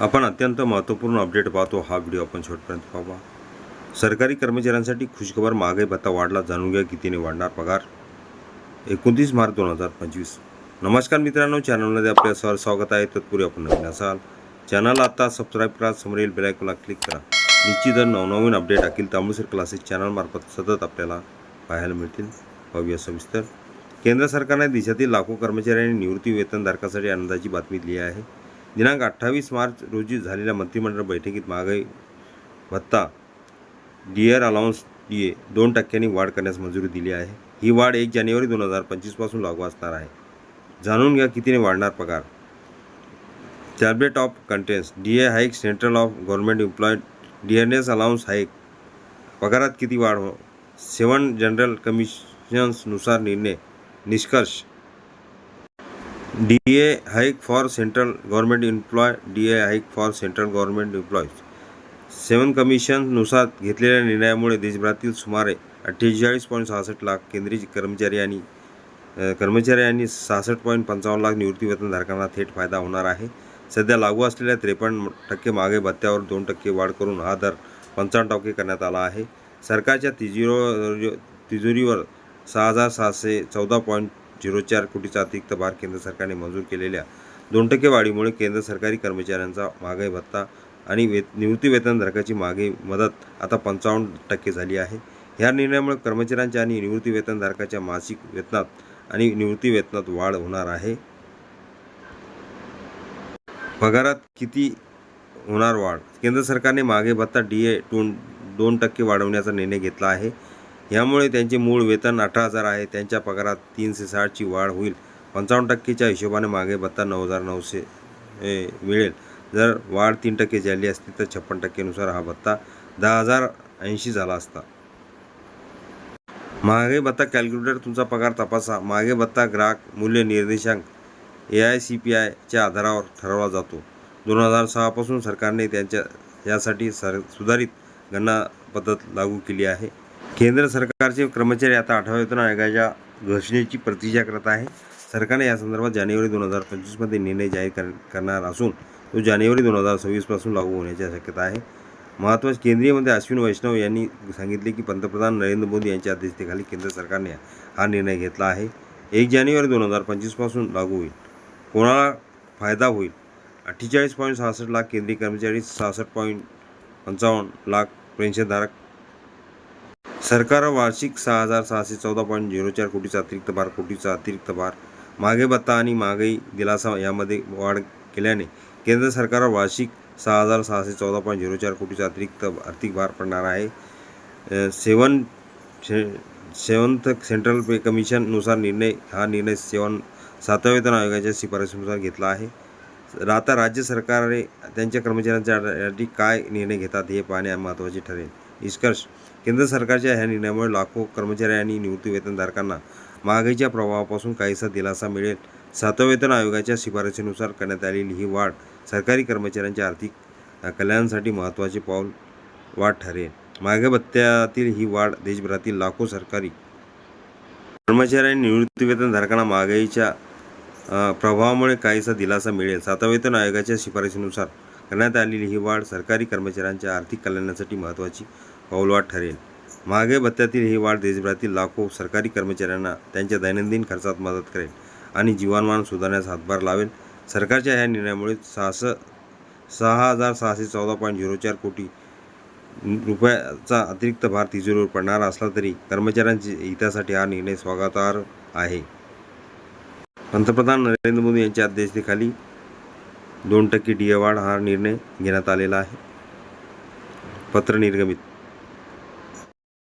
आपण अत्यंत महत्त्वपूर्ण अपडेट पाहतो. हा व्हिडिओ आपण शेवटपर्यंत पाहा सरकारी कर्मचाऱ्यांसाठी खुशखबर महागाई भत्ता वाढला. जाणून घ्या कितीने वाढणार पगार. एकोणतीस मार्च दोन हजार पंचवीस. नमस्कार मित्रांनो चॅनलमध्ये आपल्या सर स्वागत आहे. तत्पूर्वी आपण नवीन असाल चॅनल आता सबस्क्राईब करा. समोरील बेलायकोला क्लिक करा. निश्चित नवनवीन अपडेट अखिल तामुसर क्लासेस चॅनलमार्फत सतत आपल्याला पाहायला मिळतील. पाहूया सविस्तर. केंद्र सरकारने देशातील लाखो कर्मचाऱ्यांनी निवृत्ती वेतनधारकासाठी आनंदाची बातमी दिली आहे. दिनांक अठ्ठावीस मार्च रोजी झालेल्या मंत्रिमंडळ बैठकीत महागाई भत्ता डिअर अलाउन्स डी ए दोन टक्क्यांनी वाढ करण्यास मंजुरी दिली आहे. ही वाढ एक जानेवारी दोन हजार पंचवीसपासून लागू असणार आहे. जाणून घ्या कितीने वाढणार पगार. Tablet of contents D A hike central of government employed dearness allowance hike पगारात किती वाढ हो? सेवन जनरल कमिशन्सनुसार निर्णय निष्कर्ष D A hike for central government employ D A hike for central government employees. Seven कमिशननुसार घेतलेल्या निर्णयामुळे देशभरातील सुमारे अठ्ठेचाळीस पॉईंट सहासष्ट लाख केंद्रीय कर्मचारी आणि कर्मचारी आणि सहासष्ट पॉईंट पंचावन्न लाख निवृत्तीवेतनधारकांना थेट फायदा होणार आहे. सध्या लागू असलेल्या त्रेपन्न टक्के मागे भत्त्यावर दोन टक्के वाढ करून हा दर पंचावन्न टक्के करण्यात आला आहे. सरकारच्या तिजोरी तिजोरीवर सहा हजार सहाशे चौदा पॉईंट झिरो चार कोटीचा अतिरिक्त भार केंद्र सरकारने मंजूर केलेल्या दोन टक्के वाढीमुळे केंद्र सरकारी कर्मचाऱ्यांचा महागाई भत्ता आणि वेत निवृत्ती वेतनधारकाची मदत आता पंचावन्न टक्के झाली आहे. ह्या निर्णयामुळे कर्मचाऱ्यांच्या आणि निवृत्ती वेतनधारकाच्या मासिक वेतनात आणि निवृत्ती वेतनात वाढ होणार आहे. पगारात किती होणार वाढ? केंद्र सरकारने मागे भत्ता डी ए टून दोन टक्के वाढवण्याचा निर्णय घेतला आहे. यामुळे त्यांचे मूळ वेतन अठरा हजार आहे. त्यांच्या पगारात तीनशे साठची वाढ होईल. पंचावन्न टक्केच्या हिशोबाने मागे भत्ता नऊ हजार नऊशे ए, मिळेल. जर वाढ तीन टक्के झाली असती तर छप्पन टक्केनुसार हा भत्ता दहा हजार ऐंशी झाला असता. मागे भत्ता कॅल्क्युलेटर तुमचा पगार तपासा. मागे भत्ता ग्राहक मूल्य निर्देशांक ए आय सी पी आयच्या आधारावर ठरवला जातो. दोन हजार सहापासून सरकारने त्यांच्या यासाठी सर सुधारित गणना पद्धत लागू केली आहे. केंद्र सरकारचे कर्मचारी आता आठव्या वेतन आयोगाच्या घोषणेची प्रतीक्षा करत आहे. सरकारने या संदर्भात जानेवारी दोन हजार पंचवीसमध्ये निर्णय जाहीर कर करणार असून तो जानेवारी दोन हजार सव्वीसपासून लागू होण्याची शक्यता आहे. महत्त्वाचे केंद्रीय मंत्री अश्विन वैष्णव यांनी सांगितले की पंतप्रधान नरेंद्र मोदी यांच्या अध्यक्षतेखाली केंद्र सरकारने हा निर्णय घेतला आहे. एक जानेवारी दोन हजार पंचवीसपासून लागू होईल. कोणाला फायदा होईल? अठ्ठेचाळीस पॉईंट सहासष्ट लाख केंद्रीय कर्मचारी सहासष्ट पॉईंट पंचावन्न लाख पेन्शनधारक सरकार वार्षिक सहा हजार सहाशे चौदा पॉईंट झिरो चार कोटीचा अतिरिक्त भार कोटीचा अतिरिक्त भार. मागे भत्ता आणि महागाई दिलासा यामध्ये वाढ केल्याने केंद्र सरकार वार्षिक सहा हजार सहाशे चौदा पॉईंट झिरो चार कोटीचा अतिरिक्त आर्थिक भार पडणार आहे. सेवन शे सेवन्थ सेंट्रल पे कमिशननुसार निर्णय हा निर्णय सेवन सातव्या वेतन आयोगाच्या शिफारशीनुसार घेतला आहे. आता राज्य सरकारे त्यांच्या कर्मचाऱ्यांच्या काय निर्णय घेतात हे पाहणे महत्त्वाचे ठरेल. निष्कर्ष. केंद्र सरकारच्या ह्या निर्णयामुळे लाखो कर्मचारी आणि निवृत्ती वेतनधारकांना महागाईच्या प्रभावापासून काहीसा दिलासा मिळेल. सातव्या वेतन आयोगाच्या शिफारसीनुसार करण्यात आलेली ही वाढ सरकारी कर्मचाऱ्यांच्या आर्थिक कल्याणासाठी महत्त्वाचे पाऊल वाढ ठरेल. महागाई भत्त्यातील ही वाढ देशभरातील लाखो सरकारी कर्मचारी आणि निवृत्तीवेतनधारकांना महागाईच्या प्रभावामुळे काहीसा दिलासा मिळेल. सातव्या वेतन आयोगाच्या शिफारसीनुसार करण्यात आलेली ही वाढ सरकारी कर्मचाऱ्यांच्या आर्थिक कल्याणासाठी महत्त्वाची पाऊलवाट ठरेल. महागाई भत्त्यातील ही वाढ देशभरातील लाखो सरकारी कर्मचाऱ्यांना त्यांच्या दैनंदिन खर्चात मदत करेल आणि जीवनमान सुधारण्यास हातभार लावेल. सरकारच्या ह्या निर्णयामुळे सहास सहा हजार सहाशे चौदा पॉईंट झिरो चार कोटी रुपयाचा अतिरिक्त भार तिजोरीवर पडणारा असला तरी कर्मचाऱ्यांच्या हितासाठी हा निर्णय स्वागतार्ह आहे. पंतप्रधान नरेंद्र मोदी यांच्या अध्यक्षतेखाली दोन टक्के डी वाढ हा निर्णय घेण्यात आलेला आहे. पत्र निर्गमित.